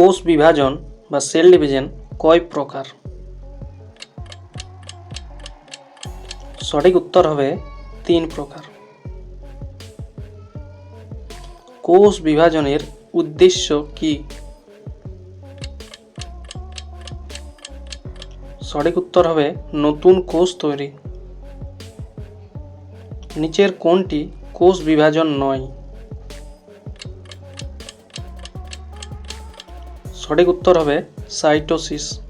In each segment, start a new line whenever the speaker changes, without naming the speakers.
কোষ বিভাজন বা সেল ডিভিশন কয় প্রকার? সঠিক উত্তর হবে তিন প্রকার। কোষ বিভাজনের উদ্দেশ্য কি? সঠিক উত্তর হবে নতুন কোষ তৈরি। নিচের কোনটি কোষ বিভাজন নয়। সঠিক উত্তর হবে সাইটোসিস।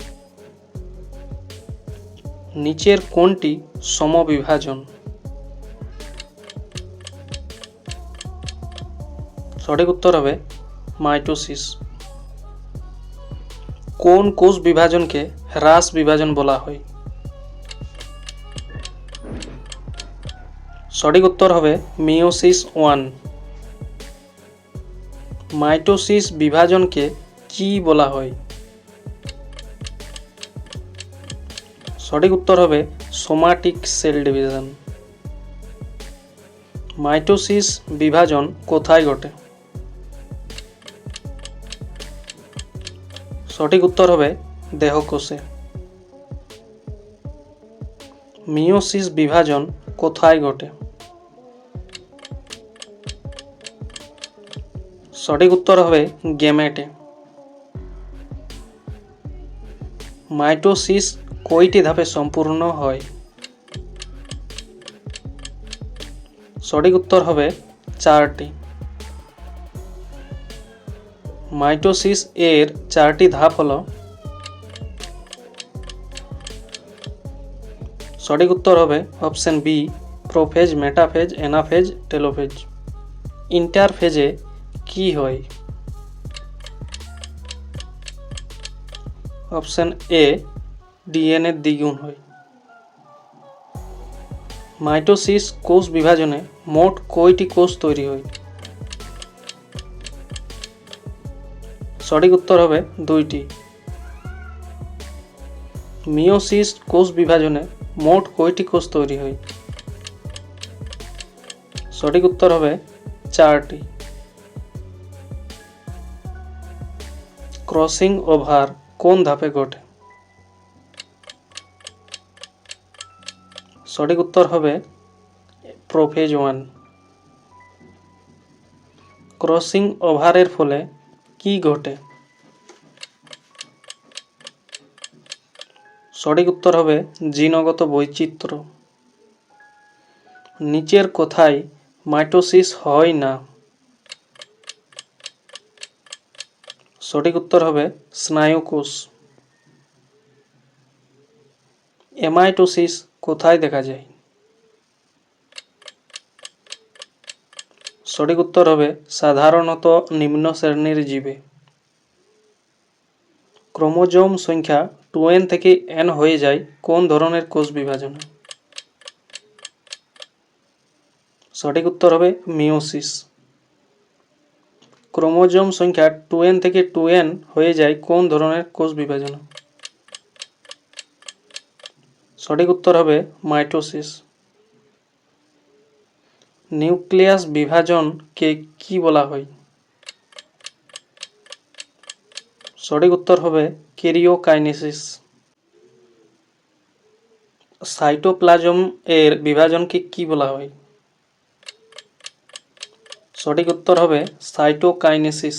নিচের কোনটি সমবিভাজন। সঠিক উত্তর হবে মাইটোসিস। কোন কোষ বিভাজনকে হ্রাস বিভাজন বলা হয়? সঠিক উত্তর হবে মিওসিস ওয়ান। মাইটোসিস বিভাজনকে কি বলা হয়? সঠিক উত্তর হবে সোমাটিক সেল ডিভিশন। মাইটোসিস বিভাজন কোথায় ঘটে? সঠিক উত্তর হবে দেহকোষে। মিওসিস বিভাজন কোথায় ঘটে? সঠিক উত্তর হবে গেমেটে। মাইটোসিস কয়টি ধাপে সম্পূর্ণ হয়? সঠিক উত্তর হবে চারটি। মাইটোসিস এর চারটি ধাপ হল, সঠিক উত্তর হবে option B, prophase, metaphase anaphase telophase. ইন্টারফেজে কি হয়? অপশন এ, ডিএনএ দ্বিগুণ হয়। মাইটোসিস কোষ বিভাজনে মোট কয়টি কোষ তৈরি হয়? সঠিক উত্তর হবে দুইটি। মিওসিস কোষ বিভাজনে মোট কয়টি কোষ তৈরি হয়? সঠিক উত্তর হবে চারটি। ক্রসিং ওভার কোন ধাপে ঘটে? সঠিক উত্তর হবে প্রোফেজ ওয়ান। ক্রসিং ওভারের ফলে কি ঘটে? সঠিক উত্তর হবে জিনগত বৈচিত্র্য। নিচের কোথায় মাইটোসিস হয় না? সঠিক উত্তর হবে স্নায়ুকোষ। এমাইটোসিস কোথায় দেখা যায়? সঠিক উত্তর হবে সাধারণত নিম্ন শ্রেণির জীবে। ক্রোমোজোম সংখ্যা টু এন থেকে এন হয়ে যায় কোন ধরনের কোষ বিভাজনে? সঠিক উত্তর হবে মিওসিস ক্রোমোজোম সংখ্যা টু এন থেকে টু এন হয়ে যায় কোন ধরনের কোষ বিভাজন? সঠিক উত্তর হবে মাইটোসিস। নিউক্লিয়াস বিভাজনকে কি বলা হয়? সঠিক উত্তর হবে কেরিওকাইনেসিস। সাইটোপ্লাজম এর বিভাজনকে কি বলা হয়? সঠিক উত্তর হবে সাইটোকাইনেসিস।